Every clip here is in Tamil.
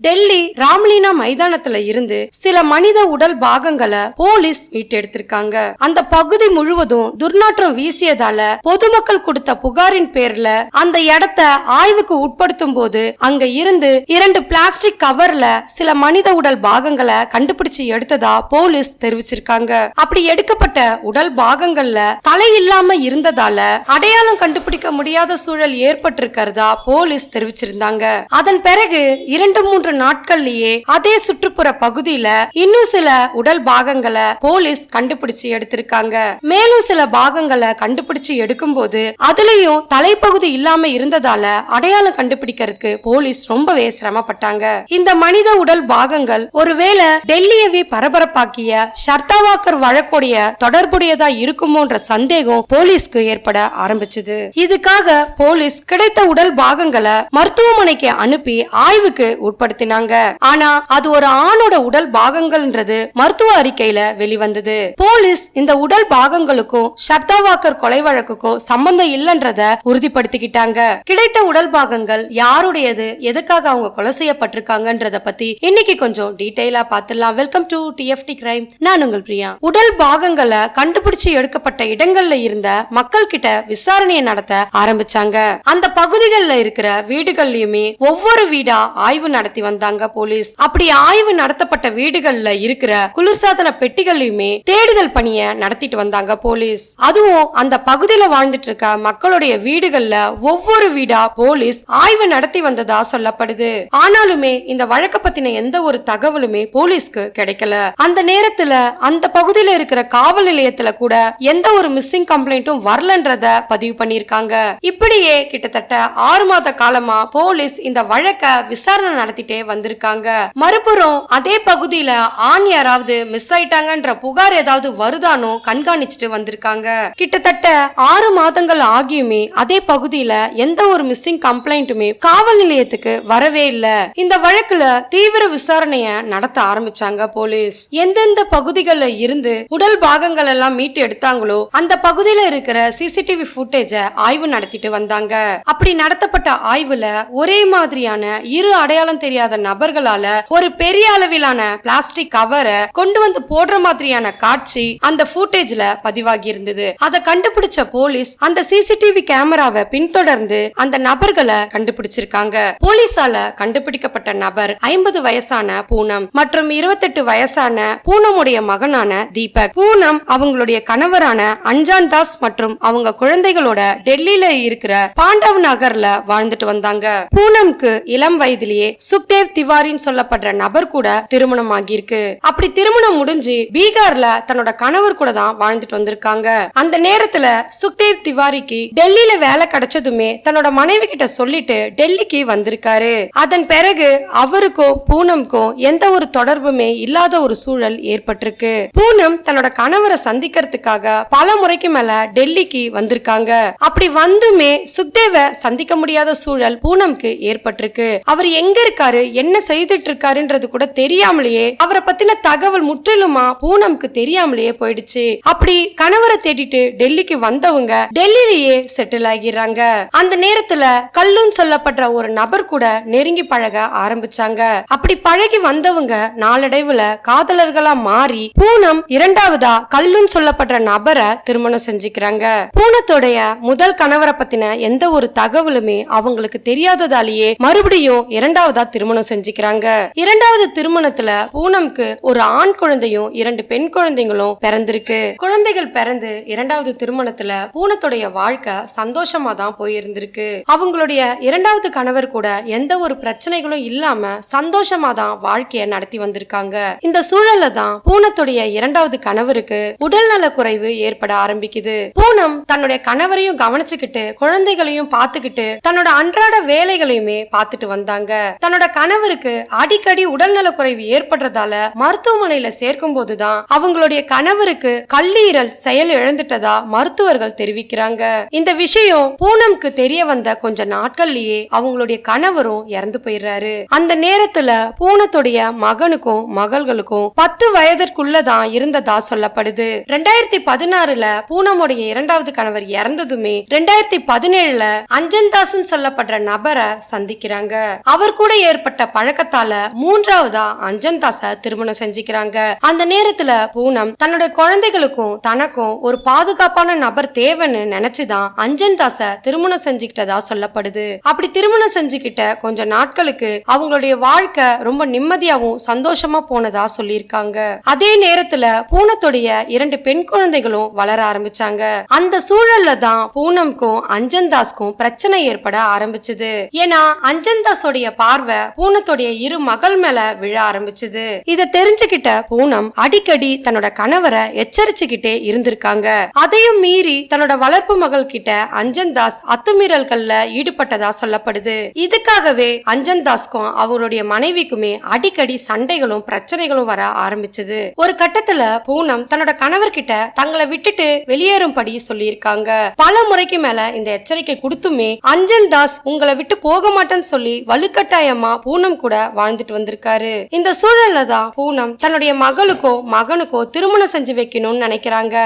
டெல்லி ராம்லீனா மைதானத்துல இருந்து சில மனித உடல் பாகங்களை போலீஸ் மீட்டெடுத்திருக்காங்க. அந்த பகுதி முழுவதும் துர்நாற்றம் வீசியதால பொதுமக்கள் கொடுத்த புகாரின் பேர்ல அந்த இடத்த ஆய்வுக்கு உட்படுத்தும் போது அங்க இருந்து இரண்டு பிளாஸ்டிக் கவர்ல சில மனித உடல் பாகங்களை கண்டுபிடிச்சு எடுத்ததா போலீஸ் தெரிவிச்சிருக்காங்க. அப்படி எடுக்கப்பட்ட உடல் பாகங்கள்ல தலை இல்லாம இருந்ததால அடையாளம் கண்டுபிடிக்க முடியாத சூழல் ஏற்பட்டிருக்கிறதா போலீஸ் தெரிவிச்சிருந்தாங்க. அதன் பிறகு இரண்டு மூன்று மூன்று நாட்கள்லயே அதே சுற்றுப்புற பகுதியில இன்னும் சில உடல் பாகங்களை போலீஸ் கண்டுபிடிச்சு எடுத்திருக்காங்க. மேலும் சில பாகங்களை கண்டுபிடிச்சு எடுக்கும் போது அதுலயும் தலைப்பகுதி இல்லாம இருந்ததால அடையாளம் கண்டுபிடிக்கிறதுக்கு போலீஸ் ரொம்பவே சிரமப்பட்டாங்க. இந்த மனித உடல் பாகங்கள் ஒருவேளை டெல்லியவே பரபரப்பாக்கிய ஷர்தாவாக்கர் வழக்குடைய தொடர்புடையதா இருக்குமோன்ற சந்தேகம் போலீஸ்க்கு ஏற்பட ஆரம்பிச்சது. இதுக்காக போலீஸ் கிடைத்த உடல் பாகங்களை மருத்துவமனைக்கு அனுப்பி ஆய்வுக்கு உட்படுத்த பயன்படுத்தினாங்க. ஆனா அது ஒரு ஆணோட உடல் பாகங்கள்ன்றது மருத்துவ அறிக்கையில வெளிவந்தது. போலீஸ் இந்த உடல் பாகங்களுக்கும் ஷர்தாவாக்கர் கொலை வழக்குக்கும் சம்பந்தம் இல்லைன்றத உறுதிப்படுத்திக்கிட்டாங்க. கிடைத்த உடல் பாகங்கள் யாருடையது எதுக்காக அவங்க கொலை செய்யப்பட்டிருக்காங்கன்றத பத்தி இன்னைக்கு கொஞ்சம் டீடைலா பார்த்துடலாம். Welcome to DFT crime. நான் உங்கள் பிரியா. உடல் பாகங்களை கண்டுபிடிச்சு எடுக்கப்பட்ட இடங்கள்ல இருந்த மக்கள் கிட்ட விசாரணையை நடத்த ஆரம்பிச்சாங்க. அந்த பகுதிகளில் இருக்கிற வீடுகள்லயுமே ஒவ்வொரு வீடா ஆய்வு நடத்தி வந்தாங்க போலீஸ். அப்படி ஆய்வு நடத்தப்பட்ட வீடுகள்ல இருக்கிற குளிர்சாதன பெட்டிகள்லயுமே தேடுதல் பணிய நடத்திட்டு வந்தாங்க போலீஸ். அதுவும் அந்த பகுதியில வாழ்ந்துட்டு இருக்க மக்களுடைய வீடுகள்ல ஒவ்வொரு வீடா போலீஸ் ஆய்வு நடத்தி வந்ததா சொல்லப்படுது. ஆனாலுமே இந்த வழக்க பத்தின எந்த ஒரு தகவலுமே போலீஸ்க்கு கிடைக்கல. அந்த நேரத்துல அந்த பகுதியில இருக்கிற காவல் நிலையத்துல கூட எந்த ஒரு மிஸ்ஸிங் கம்ப்ளைண்ட்டும் வரலன்றத பதிவு பண்ணிருக்காங்க இப்படியே கிட்டத்தட்ட ஆறு மாத காலமா போலீஸ் இந்த வழக்க விசாரணை நடத்திட்டே வந்திருக்காங்க. மறுபுறம் அதே பகுதியில ஆண் யாராவது மிஸ் ஆயிட்டாங்கன்ற புகார் ஏதாவது வருதானோ கண்காணிச்சுட்டு வந்திருக்காங்க. கிட்டத்தட்ட ஆறு மாதங்கள் ஆகியுமே அதே பகுதியில எந்த ஒரு மிஸ்ஸிங் கம்ப்ளைண்ட்டுமே காவல் நிலையத்துக்கு வரவே இல்ல. இந்த வழக்குல தீவிர விசாரணைய நடத்த ஆரம்பிச்சாங்க போலீஸ். எந்தெந்த பகுதிகளில் இருந்து உடல் பாகங்கள் எல்லாம் மீட்டு எடுத்தாங்களோ அந்த பகுதியில இருக்கிற சிசிடிவி ஃபுட்டேஜ ஆய்வு நடத்திட்டு வந்தாங்க. அப்படி நடத்தப்பட்ட ஆய்வுல ஒரே மாதிரியான இரு அடையாளம் தெரியாத நபர்களால ஒரு பெரிய அளவிலான பிளாஸ்டிக் கவரை கொண்டு வந்து போடுற மாதிரியான காட்சி அந்த ஃபுட்டேஜ்ல பதிவாகி இருந்தது. அதை கண்டுபிடிச்ச போலீஸ் அந்த சிசிடிவி கேமராவை பின்தொடர்ந்து அந்த நபர்களை கண்டுபிடிச்சிருக்காங்க. போலீசால கண்டுபிடிக்கப்பட்ட நபர் ஐம்பது வயசான பூனம் மற்றும் இருபத்தெட்டு வயசான பூனமுடைய மகனான தீபக். பூனம் அவங்களுடைய கணவரான அஞ்சான் தாஸ் மற்றும் அவங்க குழந்தைகளோட டெல்லியில இருக்கிற பாண்டவ் நகர்ல வாழ்ந்துட்டு வந்தாங்க. பூனம்க்கு இளம் வயதிலேயே சுக்தேவ் திவாரின்னு சொல்லப்படுற நபர் கூட திருமணம் ஆகியிருக்கு. அப்படி திருமணம் முடிஞ்சு பீகார்ல தன்னோட கணவர் கூட தான் வாழ்ந்துட்டு வந்திருக்காங்க. அந்த நேரத்துல சுக்தேவ் திவாரிக்கு டெல்லியில வேலை கிடைச்சதுமே தன்னோட மனைவி கிட்ட சொல்லிட்டு டெல்லிக்கு வந்திருக்காரு. அதன் பிறகு அவருக்கும் பூனம்க்கும் எந்த ஒரு தொடர்புமே இல்லாத ஒரு சூழல் ஏற்பட்டிருக்கு. பூனம் தன்னோட கணவரை சந்திக்கிறதுக்காக பல முறைக்கு மேல டெல்லிக்கு வந்திருக்காங்க. அப்படி வந்துமே சுக்தேவ சந்திக்க முடியாத சூழல் பூனம்க்கு ஏற்பட்டிருக்கு. அவர் எங்க இருக்காரு இருக்காரு என்ன செய்துட்டு இருக்காருன்றது கூட தெரியாமலேயே அவரை பத்தின தகவல் முற்றிலுமா பூனம்க்கு தெரியாமலேயே போயிடுச்சு. அப்படி கணவரை தேடிட்டு டெல்லிக்கு வந்தவங்க டெல்லியிலேயே செட்டில் ஆகிடுறாங்க. அந்த நேரத்துல கல்லுன்னு சொல்லப்படுற ஒரு நபர் கூட நெருங்கி பழக ஆரம்பிச்சாங்க. அப்படி பழகி வந்தவங்க நாளடைவுல காதலர்களா மாறி பூனம் இரண்டாவதா கல்லுன்னு சொல்லப்படுற நபரை திருமணம் செஞ்சுக்கிறாங்க. பூனத்துடைய முதல் கணவரை பத்தின எந்த ஒரு தகவலுமே அவங்களுக்கு தெரியாததாலேயே மறுபடியும் இரண்டாவதா திருமணம் செஞ்சுக்கிறாங்க. இரண்டாவது திருமணத்துல பூனம்க்கு ஒரு ஆண் குழந்தையும் இரண்டு பெண் குழந்தைங்களும் பிறந்திருக்கு. குழந்தைகள் பிறந்து இரண்டாவது திருமணத்துல பூனத்துடைய வாழ்க்கை சந்தோஷமா தான் போயிருந்திருக்கு. அவங்களுடைய இரண்டாவது கணவர் கூட எந்த ஒரு பிரச்சனைகளும் இல்லாம சந்தோஷமா தான் வாழ்க்கைய நடத்தி வந்திருக்காங்க. இந்த சூழல்ல தான் பூனத்துடைய இரண்டாவது கணவருக்கு உடல்நல குறைவு ஏற்பட ஆரம்பிக்குது. பூனம் தன்னுடைய கணவரையும் கவனிச்சுக்கிட்டு குழந்தைகளையும் பார்த்துக்கிட்டு தன்னோட அன்றாட வேலைகளையுமே பார்த்துட்டு வந்தாங்க. தன்னோட கணவருக்கு அடிக்கடி உடல்நல குறைவு ஏற்படுறதால மருத்துவமனையில சேர்க்கும் போதுதான் அவங்களுடைய கணவருக்கு கல்லீரல் செயல் இழந்துட்டதா மருத்துவர்கள் தெரிவிக்கிறாங்க. இந்த விஷயம் பூனம்க்கு தெரிய வந்த கொஞ்ச நாட்கள்லயே அவங்களுடைய கணவரும் இறந்து போயிடுறாரு. அந்த நேரத்துல பூனத்துடைய மகனுக்கும் மகள்களுக்கும் பத்து வயதிற்குள்ளதான் இருந்ததா சொல்லப்படுது. ரெண்டாயிரத்தி பதினாறுல பூனமுடைய இரண்டாவது கணவர் இறந்ததுமே ரெண்டாயிரத்தி பதினேழுல அஞ்சன்தாஸ்ன்னு சொல்லப்படுற நபரை சந்திக்கிறாங்க. அவர் கூட ஏற்ப ஏற்பட்ட பழக்கத்தால மூன்றாவதா அஞ்சன் தாஸ திருமணம் செஞ்சுக்கிறாங்க. அந்த நேரத்துல பூனம் தன்னுடைய குழந்தைகளுக்கும் தனக்கும் ஒரு பாதுகாப்பான நபர் தேவைன்னு நினைச்சுதான் அஞ்சன் தாஸ திருமணம் செஞ்சுக்கிட்டதா சொல்லப்படுது. அப்படி திருமணம் செஞ்சுக்கிட்ட கொஞ்ச நாட்களுக்கு அவங்களுடைய வாழ்க்கை ரொம்ப நிம்மதியாவும் சந்தோஷமா போனதா சொல்லியிருக்காங்க. அதே நேரத்துல பூனத்துடைய இரண்டு பெண் குழந்தைகளும் வளர ஆரம்பிச்சாங்க. அந்த சூழல்ல தான் பூனம்க்கும் அஞ்சன் தாஸ்க்கும் பிரச்சனை ஏற்பட ஆரம்பிச்சது. ஏன்னா அஞ்சன் தாஸோடைய பார்வை பூனத்துடைய இரு மகள் மேல விழ ஆரம்பிச்சது. இத தெரிஞ்சுக்கிட்ட பூனம் அடிக்கடி தன்னோட கணவரை எச்சரிச்சுக்கிட்டே இருந்திருக்காங்க. அதையும் மீறி தன்னோட வளர்ப்பு மகள் கிட்ட அஞ்சன் தாஸ் அத்துமீறல்கள்ல ஈடுபட்டதா சொல்லப்படுது. இதுக்காகவே அஞ்சன் தாஸ்க்கும் அவருடைய மனைவிக்குமே அடிக்கடி சண்டைகளும் பிரச்சனைகளும் வர ஆரம்பிச்சது. ஒரு கட்டத்துல பூனம் தன்னோட கணவர்கிட்ட தங்களை விட்டுட்டு வெளியேறும்படி சொல்லியிருக்காங்க. பல முறைக்கு மேல இந்த எச்சரிக்கை கொடுத்துமே அஞ்சன் தாஸ் உங்களை விட்டு போக மாட்டேன்னு சொல்லி வலுக்கட்டாயமா பூனம் கூட வாழ்ந்துட்டு வந்திருக்காரு. இந்த சூழல்ல தான் பூனம் தன்னுடைய மகளுக்கோ மகனுக்கோ திருமணம் செஞ்சு வைக்கணும்னு நினைக்கிறாங்க.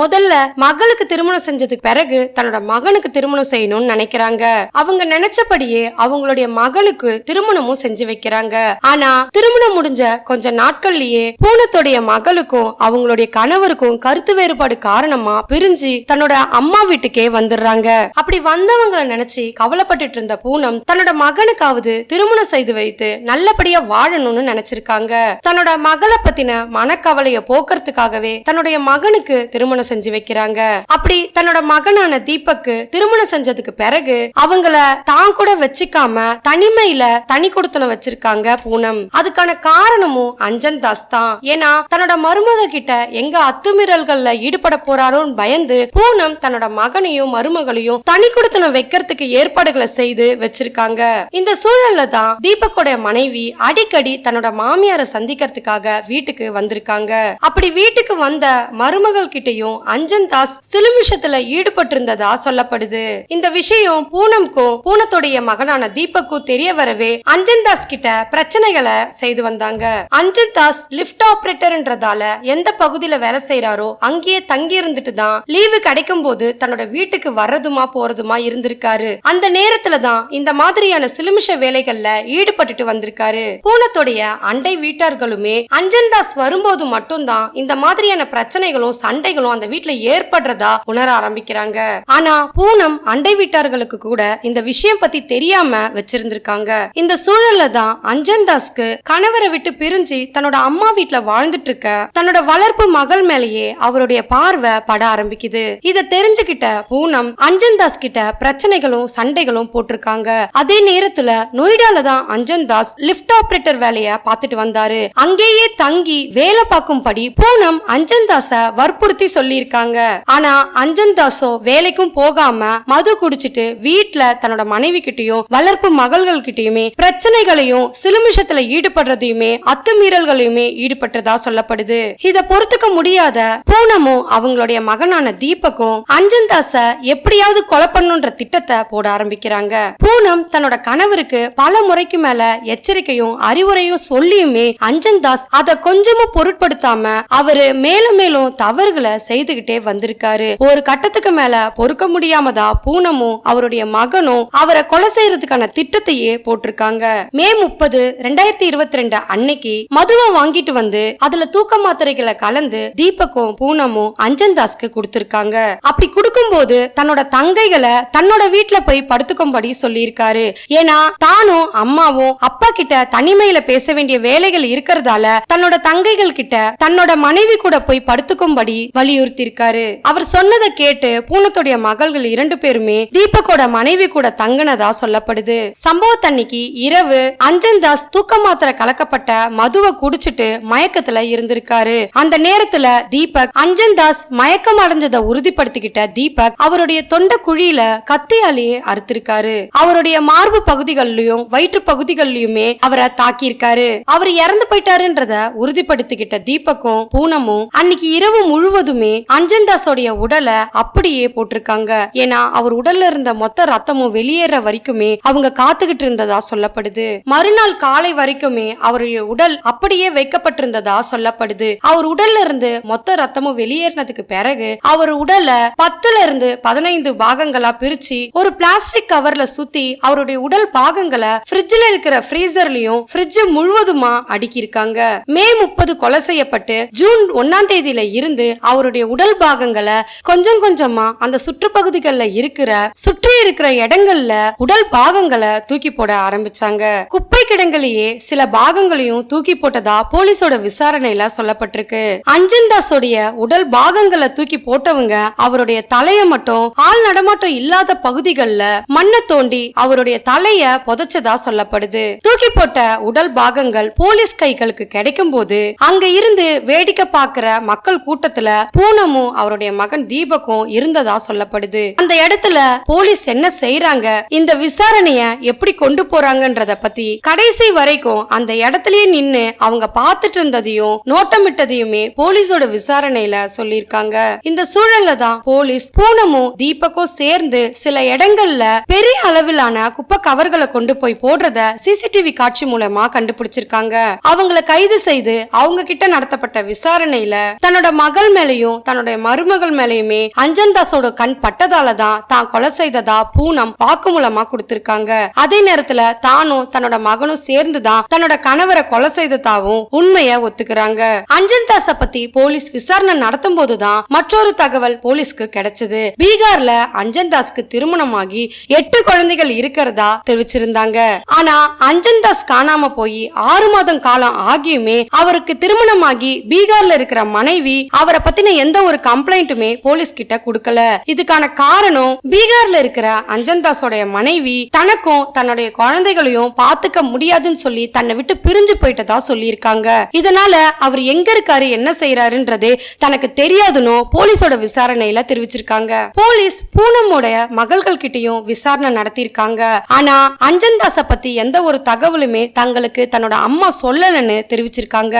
முதல்ல மகளுக்கு திருமணம் செஞ்சதுக்கு பிறகு தன்னோட மகனுக்கு திருமணம் செய்யணும்னு நினைக்கிறாங்க. அவங்க நினைச்சபடியே அவங்களுடைய மகளுக்கு திருமணமும் செஞ்சு வைக்கிறாங்க. ஆனா திருமணம் முடிஞ்ச கொஞ்ச நாட்கள்லயே பூனத்துடைய மகளுக்கும் அவங்களுடைய கணவருக்கும் கருத்து வேறுபாடு காரணமா பிரிஞ்சு தன்னோட அம்மா வீட்டுக்கே வந்துடுறாங்க. அப்படி வந்தவங்களை நினைச்சு கவலைப்பட்டுட்டு இருந்த பூனம் தன்னோட மகனுக்காவது திருமணம் செய்து வைத்து நல்லபடியா வாழணும்னு நினைச்சிருக்காங்க. தன்னோட மகளை பத்தின மனக்கவலைய போக்குறதுக்காகவே தன்னுடைய மகனுக்கு திருமணம் செஞ்சு வைக்கிறாங்க. அப்படி தன்னோட மகனான தீபக்கு திருமணம் செஞ்சதுக்கு பிறகு அவங்கள தான் கூட வச்சுக்காம தனிமையில தனி கொடுத்தல வச்சிருக்காங்க பூனம். அதுக்கான காரணமும் அஞ்சன் தாஸ் தான். ஏன்னா தன்னோட மருமக கிட்ட எங்க அத்துமீறல்கள்ல ஈடுபட போறாரோன்னு பயந்து பூனம் தன்னோட மகனையும் மருமகளையும் தனி கொடுத்தன வைக்கிறதுக்கு ஏற்பாடுகளை செய்து வச்சிருக்காங்க. இந்த சூழல்ல தான் தீபக்கோட மனைவி அடிக்கடி தன்னோட மாமியாரை சந்திக்கிறதுக்காக வீட்டுக்கு வந்திருக்காங்க. அப்படி வீட்டுக்கு வந்த மருமகள் கிட்டயும் அஞ்சன் தாஸ் சிலுமிஷத்துல ஈடுபட்டிருந்ததா சொல்லப்படுது. இந்த விஷயம் பூனம்க்கும் பூனத்துடைய மகனான தீபக்கும் தெரிய வரவே அஞ்சன் தாஸ் கிட்ட பிரச்சனைகளை செய்து வந்தாங்க. அஞ்சன் தாஸ் லிஃப்ட் ஆபரேட்டர்ன்றதால எந்த பகுதியில வேலை செய்யறாரோ அங்கேயே தங்கி இருந்துட்டு தான் லீவு கிடைக்கும் போது தன்னோட வீட்டுக்கு வர்றதுமா போறதுமா இருந்திருக்காரு. அந்த நேரத்துல தான் இந்த மாதிரியான சிலுமிஷ வேலைகள்ல ஈடுபட்டுட்டு வந்திருக்காரு. பூனத்துடைய அண்டை வீட்டார்களுமே அஞ்சன்தாஸ் வரும்போது மட்டும்தான் இந்த மாதிரியான பிரச்சனைகளும் சண்டைகளும் அந்த வீட்டுல ஏற்படுறதா உணர ஆரம்பிக்கிறாங்க. ஆனா பூனம் அண்டை வீட்டார்களுக்கு கூட இந்த விஷயம் பத்தி தெரியாம வச்சிருந்திருக்காங்க. இந்த சூழல்ல தான் அஞ்சன் தாஸ்க்கு கணவரை விட்டு பிரிஞ்சு தன்னோட அம்மா வீட்டுல வாழ்ந்துட்டு இருக்க தன்னோட வளர்ப்பு மகள் மேலேயே அவருடைய பார்வை பட ஆரம்பிக்குது. இத தெரிஞ்சுக்கிட்ட பூனம் அஞ்சன் தாஸ் கிட்ட பிரச்சனைகளும் சண்டைகளும் போட்டிருக்காங்க. அதே நேரத்துல நொய்டால தான் அஞ்சன் தாஸ் ஆபரேட்டர் வேலைய பார்த்துட்டு வந்தாரு. அங்கேயே தங்கி வேலை பார்க்கும்படி பூனம் அஞ்சன் தாஸ வற்புறுத்தி சொல்லியிருக்காங்க. ஆனா அஞ்சன் தாஸோ வேலைக்கும் போகாம மது குடிச்சிட்டு வீட்டுல தன்னோட மனைவி கிட்டயும் வளர்ப்பு மகள்கள் கிட்டயுமே பிரச்சனைகளையும் சிலுமிஷத்துல ஈடுபடுறதையுமே அத்துமீறல்களையுமே ஈடுபட்டதா சொல்லப்படுது. இத பொறுத்துக்க முடியாத பூனமும் அவங்களுடைய மகனான தீபக்கும் அஞ்சன் தாஸ எப்படியாவது கொலை பண்ணுன்ற திட்டத்தை போட ஆரம்பிக்கிறாங்க. பூனம் தன்னோட கணவருக்கு பல முறைக்கு மேல எச்சரிக்கையும் அறிவுரையும் சொல்லியுமே அஞ்சன் தாஸ் கொஞ்சமும் பொருட்படுத்தாம அவரு மேலும் மேலும் தவறுகளை செய்துகிட்டே வந்திருக்காரு. ஒரு கட்டத்துக்கு மேல பொறுக்க முடியாம தான் பூனமும் அவருடைய மகனும் அவரை கொலை செய்யறதுக்கான திட்டத்தையே போட்டிருக்காங்க. மே முப்பது ரெண்டாயிரத்தி இருபத்தி ரெண்டு அன்னைக்கு மதுவை வாங்கிட்டு வந்து அதுல தூக்க மாத்திரைகளை கலந்து தீபக்கும் பூனமும் அஞ்சன் தாஸ்க்கு கொடுத்திருக்காங்க. அப்படி கொடுக்கும்போது தன்னோட தங்கைகளை தன்னோட வீட்டுல போய் படுத்துக்கும்படி சொல்லியிருக்காரு. ஏன்னா தானும் அம்மாவும் அப்பா கிட்ட தனிமையில பேச வேண்டிய வேலைகள் இருக்கிறதால தன்னோட தங்கைகள் கிட்ட தன்னோட மனைவி கூட போய் படுத்துக்கும்படி வலியுறுத்தி இருக்காரு அவர் சொன்னதை கேட்டு பூனத்துடைய மகள்கள் இரண்டு பேருமே தீபக்கோட மனைவி கூட தங்கினதா சொல்லப்படுது. சம்பவத்தன்னைக்கு இரவு அஞ்சன் தாஸ் தூக்க மாத்திர கலக்கப்பட்ட மதுவை குடிச்சிட்டு மயக்கத்துல இருந்திருக்காரு. அந்த நேரத்துல தீபக் அஞ்சன் தாஸ் மயக்கம் அடைஞ்சதை உறுதிப்படுத்திக்கிட்ட தீபக் அவருடைய தொண்டை குழியில கத்தியாலேயே அறுத்திருக்காரு. அவருடைய மார்பு பகுதிகளிலும் வயிற்று பகுதிகளிலுமே அவரை தாக்கியிருக்காரு. அவர் இறந்து போயிட்டாருன்றத உறுதிப்படுத்திக்கிட்ட தீபக்கும் பூனமும் அன்னைக்கு இரவு முழுவதுமே அஞ்சன் தாஸோடைய உடலை அப்படியே போட்டிருக்காங்க. ஏன்னா அவர் உடல்ல இருந்த மொத்த ரத்தமும் வெளியேற வரைக்குமே அவங்க காத்துக்கிட்டு இருந்ததா சொல்லப்படுது. மறுநாள் காலை வரைக்குமே அவருடைய உடல் அப்படியே வைக்கப்பட்டிருந்ததா சொல்லப்படுது. அவர் உடல்ல இருந்து மொத்த ரத்தமும் வெளியேறினதுக்கு பிறகு அவர் உடலை பத்துல இருந்து பதினைந்து பாகங்களா பிரிச்சு ஒரு பிளாஸ்டிக் கவர்ல சுத்தி அவருடைய உடல் பாகங்களை ஃப்ரிட்ஜ்ல இருக்கிற ஃப்ரீசர்லயும் ஃப்ரிட்ஜ் முழுவதுமா அடுக்கியிருக்காங்க. மே முப்பது கொலை செய்யப்பட்டு ஜூன் ஒன்னாம் தேதியில இருந்து அவருடைய உடல் பாகங்களை கொஞ்சம் கொஞ்சமா அந்த சுற்றுப்பகுதிகளில் இருக்கிற சுற்றி இருக்கிற இடங்கள்ல உடல் பாகங்களை தூக்கி போட ஆரம்பிச்சாங்க. குப்பை கிடங்கிலேயே சில பாகங்களையும் தூக்கி போட்டதா போலீஸோட விசாரணையில சொல்லப்பட்டிருக்கு. அஞ்சன்தாஸோடைய உடல் பாகங்களை தூக்கி போட்டவங்க அவருடைய தலைய மட்டும் ஆள் நடமாட்டம் இல்லாத பகுதிகளில் மண்ணை தோண்டி அவருடைய தலைய புதைச்சதா சொல்லப்படுது. தூக்கி போட்ட உடல் பாகங்கள் போலீஸ் கைகளுக்கு கிடைக்கும் போது அங்க இருந்து வேடிக்கை பாக்குற மக்கள் கூட்டத்துல மௌனமும் அவருடைய மகன் தீபக்கும் இருந்ததா சொல்லப்படுது. அந்த இடத்துல போலீஸ் என்ன செய்யறாங்க இந்த விசாரணைய எப்படி கொண்டு போறாங்கன்றத பத்தி கடைசி வரைக்கும் அந்த இடத்துலயே நின்னு அவங்க பாத்துட்டு இருந்ததையும் நோட்டமிட்டதையுமே போலீஸோட விசாரணையில சொல்லியிருக்காங்க. இந்த சூழல்ல தான் போலீஸ் பூனமும் தீபக்கும் சேர்ந்து சில இடங்கள்ல பெரிய அளவிலான குப்பை கவர்களை கொண்டு போய் போடுறத சிசிடிவி காட்சி மூலமா கண்டுபிடிச்சிருக்காங்க. அவங்கள கைது செய்து அவங்க கிட்ட நடத்தப்பட்ட விசாரணையில தன்னோட மகள் மேலயும் தன்னுடைய மருமகள் மேலையுமே அஞ்சன் தாஸோட கண் பட்டதால தான் தான் கொலை செய்ததா பூனம் வாக்குமூலமா கொடுத்திருக்காங்க. அதே நேரத்துல தானும் தன்னோட மகனும் சேர்ந்துதான் தன்னோட கணவரை கொலை செய்ததாவும் உண்மைய ஒத்துக்கிறாங்க. அஞ்சன் தாஸ பத்தி போலீஸ் விசாரணை நடத்தும் போதுதான் மற்றொரு தகவல் போலீஸ்க்கு கிடைச்சது. பீகார்ல அஞ்சன் தாஸ்க்கு திருமணமாகி எட்டு குழந்தைகள் இருக்கிறதா தெரிவிச்சிருந்தாங்க. ஆனா அஞ்சன் தாஸ் காணாம போய் ஆறு மாதம் காலம் ஆகியுமே அவருக்கு திருமணமாகி பீகார்ல இருக்கிற மனைவி அவரை பத்தின எந்த ஒரு கம்ப்ளைண்ட்டுமே போலீஸ் கிட்ட கொடுக்கல. இதுக்கான காரணம் பீகார்ல இருக்கிற அஞ்சன்தாஸோடைய மனைவி தனக்கும் தன்னுடைய குழந்தைகளையும் பாத்துக்க முடியாதுன்னு சொல்லி தன்னை விட்டு பிரிஞ்சு போயிட்டதா சொல்லியிருக்காங்க. இதனால அவர் எங்க இருக்காரு என்ன செய்யறாருன்றது தனக்கு தெரியாதுன்னு போலீஸோட விசாரணையில தெரிவிச்சிருக்காங்க. போலீஸ் பூனமுடைய மகள்கள் கிட்டயும் விசாரணை நடத்தியிருக்காங்க. ஆனா அஞ்சன்தாஸ பத்தி எந்த ஒரு தகவலுமே தங்களுக்கு தன்னோட அம்மா சொல்லலன்னு தெரிவிச்சிருக்காங்க.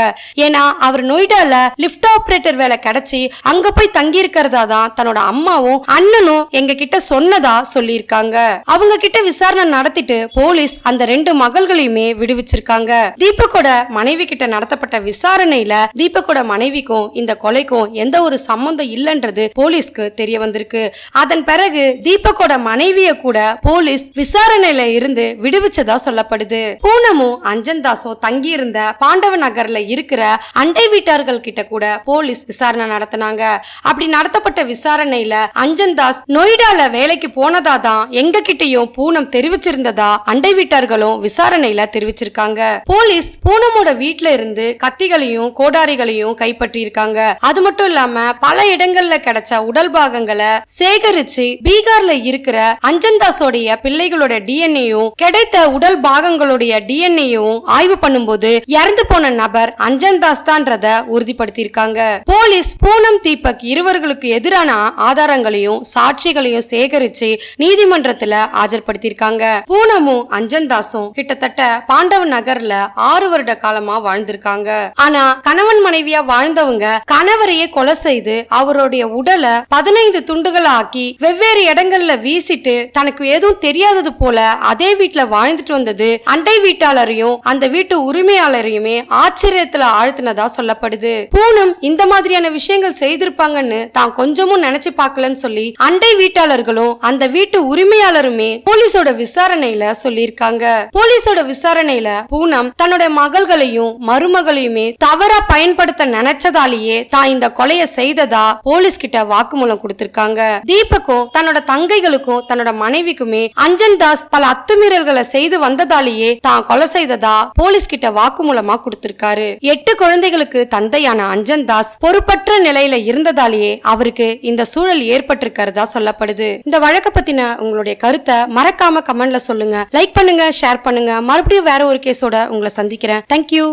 ஏன்னா அவர் நொய்டால லிஃப்ட் ஆபரேட்டர் வேலை கிடைச்சி அங்க போய் தங்கி இருக்கிறதா தான் தன்னோட அம்மாவும் அண்ணனும் எங்க கிட்ட சொன்னதா சொல்லியிருக்காங்க. அவங்க கிட்ட விசாரணை நடத்திட்டு போலீஸ் அந்த ரெண்டு மகள்களையுமே விடுவிச்சிருக்காங்க. தீபக்கோட மனைவி கிட்ட நடத்தப்பட்ட விசாரணையில தீபக்கோட மனைவிக்கும் இந்த கொலைக்கும் எந்த ஒரு சம்பந்தம் இல்லைன்றது போலீஸ்க்கு தெரிய வந்திருக்கு. அதன் பிறகு தீபக்கோட மனைவிய கூட போலீஸ் விசாரணையில இருந்து விடுவிச்சதா சொல்லப்படுது. பூனமும் அஞ்சன் தாஸும் தங்கி இருந்த பாண்டவ நகர்ல இருக்கிற அண்டை வீட்டார்கள் கிட்ட கூட போலீஸ் விசாரணை நடத்தினாங்க. சொன்னாங்க. அப்படி நடத்தப்பட்ட விசாரணையில அஞ்சன் தாஸ் நொய்டால வேலைக்கு போனதா தான் எங்க கிட்டயும் பூனம் தெரிவிச்சிருந்ததா அண்டை வீட்டார்களும் விசாரணையில தெரிவிச்சிருக்காங்க. போலீஸ் பூனமோட வீட்டுல இருந்து கத்திகளையும் கோடாரிகளையும் கைப்பற்றி இருக்காங்க அது மட்டும் இல்லாம பல இடங்கள்ல கிடைச்ச உடல் பாகங்களை சேகரிச்சு பீகார்ல இருக்கிற அஞ்சன்தாஸோடைய பிள்ளைகளோட டிஎன்ஏயும் கிடைத்த உடல் பாகங்களுடைய டிஎன்ஏயும் ஆய்வு பண்ணும்போது இறந்து போன நபர் அஞ்சன்தாஸ் தான்றத உறுதிப்படுத்தியிருக்காங்க. போலீஸ் பூனம் தீபக் இருவர்களுக்கு எதிரான ஆதாரங்களையும் சாட்சிகளையும் சேகரிச்சு நீதிமன்றத்துல ஆஜர்படுத்தியிருக்காங்க. பூனமும் அஞ்சன் தாஸும் கிட்டத்தட்ட பாண்டவ நகர்ல ஆறு வருட காலமா வாழ்ந்திருக்காங்க. ஆனா கணவன் மனைவியா வாழ்ந்தவங்க கணவரையே கொலை செய்து அவருடைய உடலை பதினைந்து துண்டுகள் ஆக்கி வெவ்வேறு இடங்கள்ல வீசிட்டு தனக்கு எதுவும் தெரியாதது போல அதே வீட்டுல வாழ்ந்துட்டு வந்தது அண்டை வீட்டாளரையும் அந்த வீட்டு உரிமையாளரையுமே ஆச்சரியத்துல ஆழ்த்தினதா சொல்லப்படுது. பூனம் இந்த மாதிரியான விஷயங்கள் செய்திருப்பாங்கன்னு தான் கொஞ்சமும் நினைச்சு பார்க்கலன்னு சொல்லி அண்டை வீட்டாளர்களும் அந்த வீட்டு உரிமையாளருமே போலீஸோட விசாரணையில சொல்லியிருக்காங்க. போலீஸோட விசாரணையில பூனம் தன்னோட மகள்களையும் மருமகளையுமே தவறா பயன்படுத்த நினைச்சதாலேயே தான் இந்த கொலைய செய்ததா போலீஸ் கிட்ட வாக்குமூலம் கொடுத்திருக்காங்க. தீபக்கும் தன்னோட தங்கைகளுக்கும் தன்னோட மனைவிக்குமே அஞ்சன் தாஸ் பல அத்துமீறல்களை செய்து வந்ததாலேயே தான் கொலை செய்ததா போலீஸ் கிட்ட வாக்குமூலமா கொடுத்திருக்காரு. எட்டு குழந்தைகளுக்கு தந்தையான அஞ்சன் தாஸ் பொறுப்பற்ற நிலையில இருந்ததாலேயே அவருக்கு இந்த சூழல் ஏற்பட்டிருக்கிறதா சொல்லப்படுது. இந்த வழக்க பத்தின உங்களுடைய கருத்தை மறக்காம கமெண்ட்ல சொல்லுங்க. லைக் பண்ணுங்க ஷேர் பண்ணுங்க. மறுபடியும் வேற ஒரு கேஸோட உங்களை சந்திக்கிறேன். தேங்க்யூ